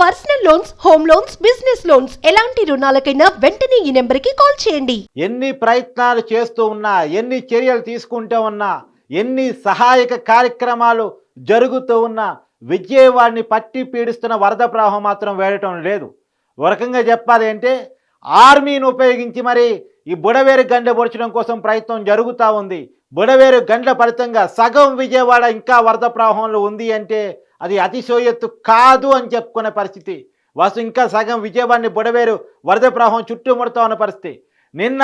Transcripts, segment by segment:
Personal loans home loans business loans. ఎలాంటి రుణాలకైనా వెంటనే ఈ నెంబర్కి కాల్ చేయండి. ఎన్ని ప్రయత్నాలు చేస్తూ ఉన్నా ఎన్ని చర్యలు తీసుకుంటూ ఉన్నా ఎన్ని సహాయక కార్యక్రమాలు జరుగుతూ ఉన్నా విజయవాడిని పట్టి పీడిస్తున్న వరద ప్రవాహం మాత్రం వేయటం లేదు. ఒక రకంగా చెప్పాలి అంటే ఆర్మీని ఉపయోగించి మరి ఈ బుడవేరు గండ పొడచడం కోసం ప్రయత్నం జరుగుతూ ఉంది. బుడవేరు గండ్ల ఫలితంగా సగం విజయవాడ ఇంకా వరద ప్రవాహంలో ఉంది అంటే అది అతిశోయత్తు కాదు అని చెప్పుకునే పరిస్థితి. వాసు ఇంకా సగం విజయవాడని బుడవేరు వరద ప్రవాహం చుట్టుముడుతా ఉన్న పరిస్థితి. నిన్న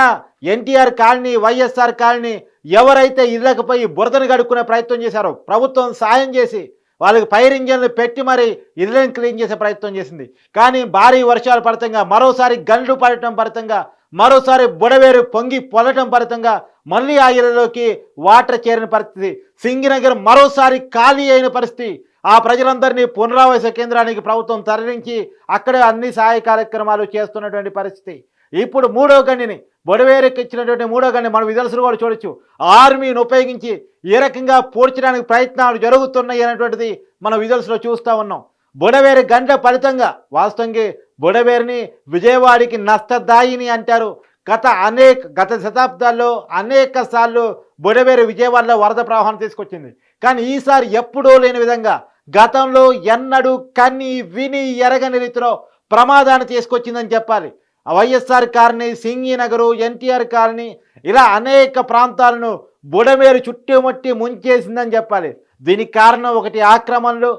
ఎన్టీఆర్ కాలనీ వైఎస్ఆర్ కాలనీ ఎవరైతే ఇళ్ళకపోయి బురదను గడుక్కునే ప్రయత్నం చేశారో ప్రభుత్వం సాయం చేసి వాళ్ళకి ఫైర్ ఇంజన్లు పెట్టి మరి ఇళ్ళని క్లీన్ చేసే ప్రయత్నం చేసింది. కానీ భారీ వర్షాలు పడతంగా మరోసారి గండ్లు పడటం పడతంగా మరోసారి బుడవేరు పొంగి పొలటం ఫలితంగా మళ్ళీ ఆ ఇళ్ళలోకి వాటర్ చేరిన పరిస్థితి. సింగినగర్ మరోసారి ఖాళీ అయిన పరిస్థితి. ఆ ప్రజలందరినీ పునరావాస కేంద్రానికి ప్రభుత్వం తరలించి అక్కడే అన్ని సహాయ కార్యక్రమాలు చేస్తున్నటువంటి పరిస్థితి. ఇప్పుడు మూడో గండిని బొడవేరుకి ఇచ్చినటువంటి మూడో గండి మనం విదర్శలు కూడా చూడొచ్చు. ఆర్మీని ఉపయోగించి ఏ రకంగా పూడ్చడానికి ప్రయత్నాలు జరుగుతున్నాయి అనేటువంటిది మనం విదర్శలో చూస్తూ ఉన్నాం. బుడవేరు గంట ఫలితంగా వాస్తవంగా బుడవేరుని విజయవాడికి నష్టదాయిని అంటారు. గత అనేక గత శతాబ్దాల్లో అనేక సార్లు బుడవేరు విజయవాడలో వరద ప్రవాహం తీసుకొచ్చింది. కానీ ఈసారి ఎప్పుడూ లేని విధంగా గతంలో ఎన్నడూ కన్ని విని ఎరగని రీతిలో ప్రమాదాన్ని తీసుకొచ్చిందని చెప్పాలి. వైఎస్ఆర్ కాలనీ సింగి నగరు ఎన్టీఆర్ కాలనీ ఇలా అనేక ప్రాంతాలను బుడమేరు చుట్టుముట్టి ముంచేసిందని చెప్పాలి. దీనికి కారణం ఒకటి ఆక్రమణలు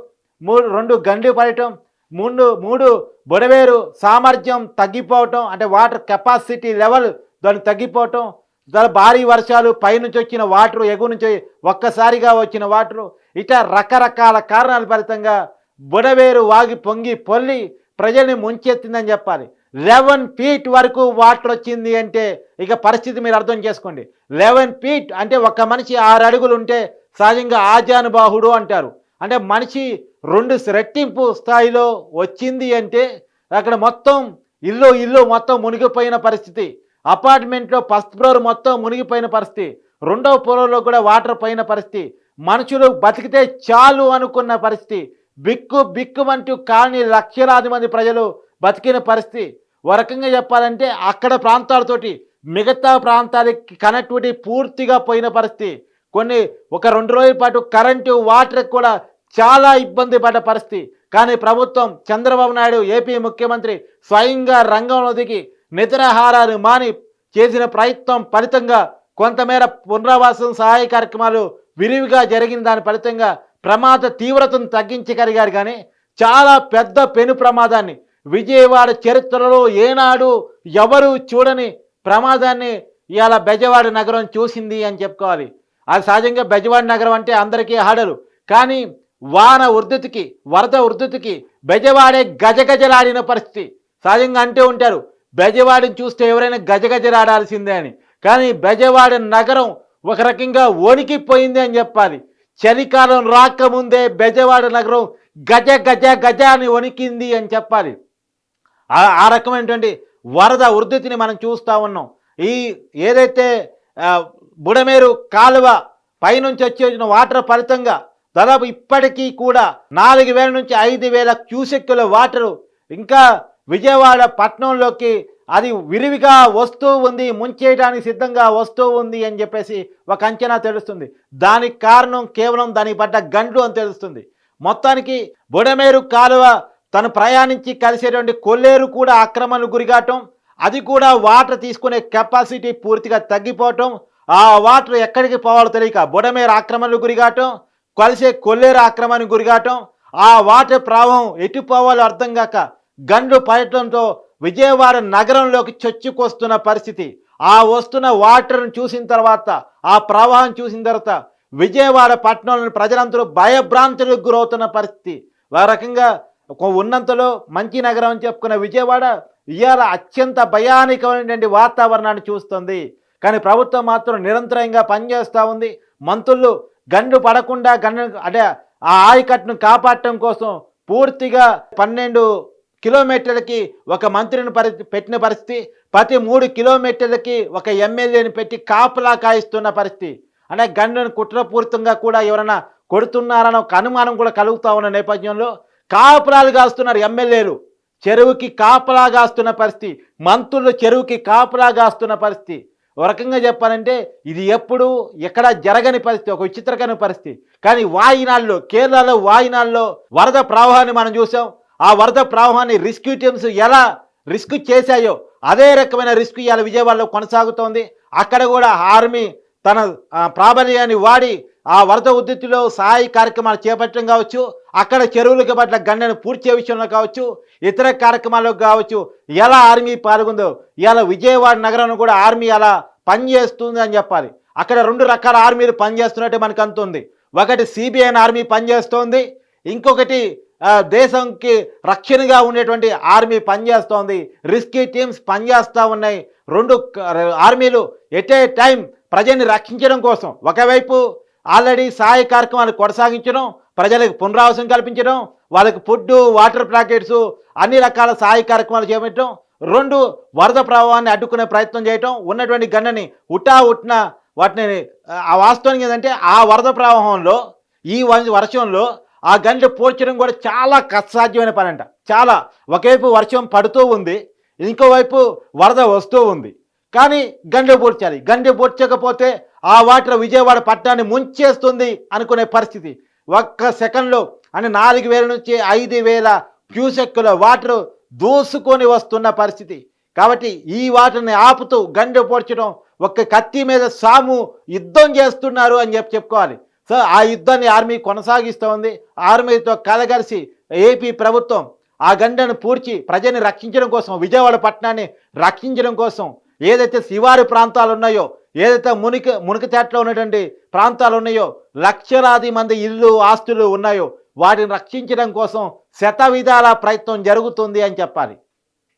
మూడు రెండు గండి పడటం మూడు మూడు బుడవేరు సామర్థ్యం తగ్గిపోవటం అంటే వాటర్ కెపాసిటీ లెవెల్ దాన్ని తగ్గిపోవటం దాని భారీ వర్షాలు పైనుంచి వచ్చిన వాటర్ ఎగువ నుంచి ఒక్కసారిగా వచ్చిన వాటరు ఇట్లా రకరకాల కారణాల ఫలితంగా బుడవేరు వాగి పొంగి పొల్లి ప్రజల్ని ముంచెత్తిందని చెప్పాలి. లెవెన్ ఫీట్ వరకు వాటర్ వచ్చింది అంటే ఇక పరిస్థితి మీరు అర్థం చేసుకోండి. లెవెన్ ఫీట్ అంటే ఒక మనిషి ఆరు అడుగులు ఉంటే సహజంగా ఆజానుబాహుడు అంటారు. అంటే మనిషి రెండు రెట్టింపు స్థాయిలో వచ్చింది అంటే అక్కడ మొత్తం ఇల్లు ఇల్లు మొత్తం మునిగిపోయిన పరిస్థితి. అపార్ట్మెంట్లో ఫస్ట్ ఫ్లోర్ మొత్తం మునిగిపోయిన పరిస్థితి. రెండవ ఫ్లోర్లో కూడా వాటర్ పోయిన పరిస్థితి. మనుషులు బతికితే చాలు అనుకున్న పరిస్థితి. బిక్కు బిక్కు అంటూ కాలనీ లక్షలాది మంది ప్రజలు బతికిన పరిస్థితి. ఓ రకంగా చెప్పాలంటే అక్కడ ప్రాంతాలతోటి మిగతా ప్రాంతాలకి కనెక్టివిటీ పూర్తిగా పోయిన పరిస్థితి. కొన్ని ఒక రెండు రోజుల పాటు కరెంటు వాటర్ కూడా చాలా ఇబ్బంది పడ్డ పరిస్థితి. కానీ ప్రభుత్వం చంద్రబాబు నాయుడు ఏపీ ముఖ్యమంత్రి స్వయంగా రంగంలో దిగి నిద్రాహారాలు మాని చేసిన ప్రయత్నం ఫలితంగా కొంతమేర పునరావాసం సహాయ కార్యక్రమాలు విరివిగా జరిగిన దాని ఫలితంగా ప్రమాద తీవ్రతను తగ్గించగలిగారు. కానీ చాలా పెద్ద పెను ప్రమాదాన్ని విజయవాడ చరిత్రలో ఏనాడు ఎవరు చూడని ప్రమాదాన్ని ఇవాళ బెజవాడ నగరం చూసింది అని చెప్పుకోవాలి. అది సహజంగా బెజవాడ నగరం అంటే అందరికీ ఆడరు కానీ వాన ఉర్దుతికి వరద ఉర్దుతికి బెజవాడే గజగజలాడిన పరిస్థితి. సహజంగా అంటూ ఉంటారు బెజవాడిని చూస్తే ఎవరైనా గజగజలాడాల్సిందే అని. కానీ బెజవాడ నగరం ఒక రకంగా వణికిపోయింది అని చెప్పాలి. చలికాలం రాకముందే బెజవాడ నగరం గజ గజ గజ అని వణికింది అని చెప్పాలి. ఆ- రకమైనటువంటి వరద ఉధృతిని మనం చూస్తూ ఉన్నాం. ఈ ఏదైతే బుడమేరు కాలువ పైనుంచి వచ్చేసిన వాటర్ ఫలితంగా దాదాపు ఇప్పటికీ కూడా నాలుగు వేల నుంచి ఐదు వేల క్యూసెక్కుల వాటరు ఇంకా విజయవాడ పట్టణంలోకి అది విరివిగా వస్తూ ఉంది ముంచేయడానికి సిద్ధంగా వస్తూ ఉంది అని చెప్పేసి ఒక అంచనా తెలుస్తుంది. దానికి కారణం కేవలం దానికి పడ్డ గండ్లు అని తెలుస్తుంది. మొత్తానికి బుడమేరు కాలువ తను ప్రయాణించి కలిసేటువంటి కొల్లేరు కూడా ఆక్రమణకు గురికావటం అది కూడా వాటర్ తీసుకునే కెపాసిటీ పూర్తిగా తగ్గిపోవటం ఆ వాటర్ ఎక్కడికి పోవాలో తెలియక బుడమేరు ఆక్రమణకు గురిగాటం కలిసే కొల్లేరు ఆక్రమణకు గురిగాటం ఆ వాటర్ ప్రవాహం ఎటు పోవాలో అర్థం కాక గండ్లు పడటంతో విజయవాడ నగరంలోకి చొచ్చుకొస్తున్న పరిస్థితి. ఆ వస్తున్న వాటర్ను చూసిన తర్వాత ఆ ప్రవాహం చూసిన తర్వాత విజయవాడ పట్టణంలోని ప్రజలందరూ భయభ్రాంతులకు గురవుతున్న పరిస్థితి. ఆ రకంగా ఉన్నంతలో మంచి నగరం అని చెప్పుకున్న విజయవాడ ఇవాళ అత్యంత భయానకమైనటువంటి వాతావరణాన్ని చూస్తుంది. కానీ ప్రభుత్వం మాత్రం నిరంతరంగా పనిచేస్తూ ఉంది. మంత్రులు గండు పడకుండా గండు అంటే ఆ ఆయకట్టును కాపాడటం కోసం పూర్తిగా పన్నెండు కిలోమీటర్లకి ఒక మంత్రిని పరి పెట్టిన పరిస్థితి ప్రతి మూడు కిలోమీటర్లకి ఒక ఎమ్మెల్యేని పెట్టి కాపలా కాయిస్తున్న పరిస్థితి. అంటే గండును కుట్రపూరితంగా కూడా ఎవరైనా కొడుతున్నారన్న ఒక అనుమానం కూడా కలుగుతూ ఉన్న నేపథ్యంలో కాపలాలు కాస్తున్నారు ఎమ్మెల్యేలు. చెరువుకి కాపలా కాస్తున్న పరిస్థితి మంత్రులు చెరువుకి కాపలా కాస్తున్న పరిస్థితి. ఒక రకంగా చెప్పాలంటే ఇది ఎప్పుడు ఎక్కడ జరగని పరిస్థితి ఒక విచిత్రకరమైన పరిస్థితి. కానీ వాయినాల్లో కేరళలో వాయినాల్లో వరద ప్రవాహాన్ని మనం చూసాం. ఆ వరద ప్రవాహాన్ని రిస్క్యూ టీమ్స్ ఎలా రిస్క్ చేశాయో అదే రకమైన రిస్క్ ఇవాళ విజయవాడలో కొనసాగుతోంది. అక్కడ కూడా ఆర్మీ తన ప్రాబల్యాన్ని వాడి ఆ వరద ఉద్ధృతిలో సహాయ కార్యక్రమాలు చేపట్టడం కావచ్చు అక్కడ చెరువులకు పట్ల గండను పూడ్చే విషయంలో కావచ్చు ఇతర కార్యక్రమాల్లో కావచ్చు ఎలా ఆర్మీ పాల్గొందో ఇలా విజయవాడ నగరం కూడా ఆర్మీ అలా పనిచేస్తుంది అని చెప్పాలి. అక్కడ రెండు రకాల ఆర్మీలు పనిచేస్తున్నట్టు మనకు అంతుంది ఒకటి సిబిఐన్ ఆర్మీ పనిచేస్తోంది ఇంకొకటి దేశంకి రక్షణగా ఉండేటువంటి ఆర్మీ పనిచేస్తోంది. రిస్కీ టీమ్స్ పనిచేస్తూ ఉన్నాయి. రెండు ఆర్మీలు ఎట్ ఏ టైం ప్రజల్ని రక్షించడం కోసం. ఒకవైపు ఆల్రెడీ సహాయ కార్యక్రమాలు కొనసాగించడం ప్రజలకు పునరావాసం కల్పించడం వాళ్ళకి ఫుడ్ వాటర్ ప్యాకెట్స్ అన్ని రకాల సహాయ కార్యక్రమాలు చేపట్టడం రెండు వరద ప్రవాహాన్ని అడ్డుకునే ప్రయత్నం చేయటం ఉన్నటువంటి గన్నని ఉటా ఉట్న వాటిని ఆ వాస్తవానికి ఏంటంటే ఆ వరద ప్రవాహంలో ఈ వర్షంలో ఆ గంటలు పోర్చడం కూడా చాలా కష్టసాధ్యమైన పని అంట చాలా. ఒకవైపు వర్షం పడుతూ ఉంది ఇంకోవైపు వరద వస్తూ ఉంది. కానీ గండె పూడ్చాలి గండె పూడ్చకపోతే ఆ వాటర్ విజయవాడ పట్టణాన్ని ముంచేస్తుంది అనుకునే పరిస్థితి. ఒక్క సెకండ్లో అంటే నాలుగు వేల నుంచి ఐదు వేల క్యూసెక్కుల వాటర్ దూసుకొని వస్తున్న పరిస్థితి. కాబట్టి ఈ వాటర్ని ఆపుతూ గండె పోడ్చడం ఒక్క కత్తి మీద సాము యుద్ధం చేస్తున్నారు అని చెప్పి చెప్పుకోవాలి. సో ఆ యుద్ధాన్ని ఆర్మీ కొనసాగిస్తూ ఉంది. ఆర్మీతో కలగలిసి ఏపీ ప్రభుత్వం ఆ గండను పూడ్చి ప్రజల్ని రక్షించడం కోసం విజయవాడ పట్టణాన్ని రక్షించడం కోసం ఏదైతే శివారు ప్రాంతాలు ఉన్నాయో ఏదైతే మునిక మునికితేటలో ఉన్నటువంటి ప్రాంతాలు ఉన్నాయో లక్షలాది మంది ఇల్లు ఆస్తులు ఉన్నాయో వాటిని రక్షించడం కోసం శత విధాల ప్రయత్నం జరుగుతుంది అని చెప్పాలి.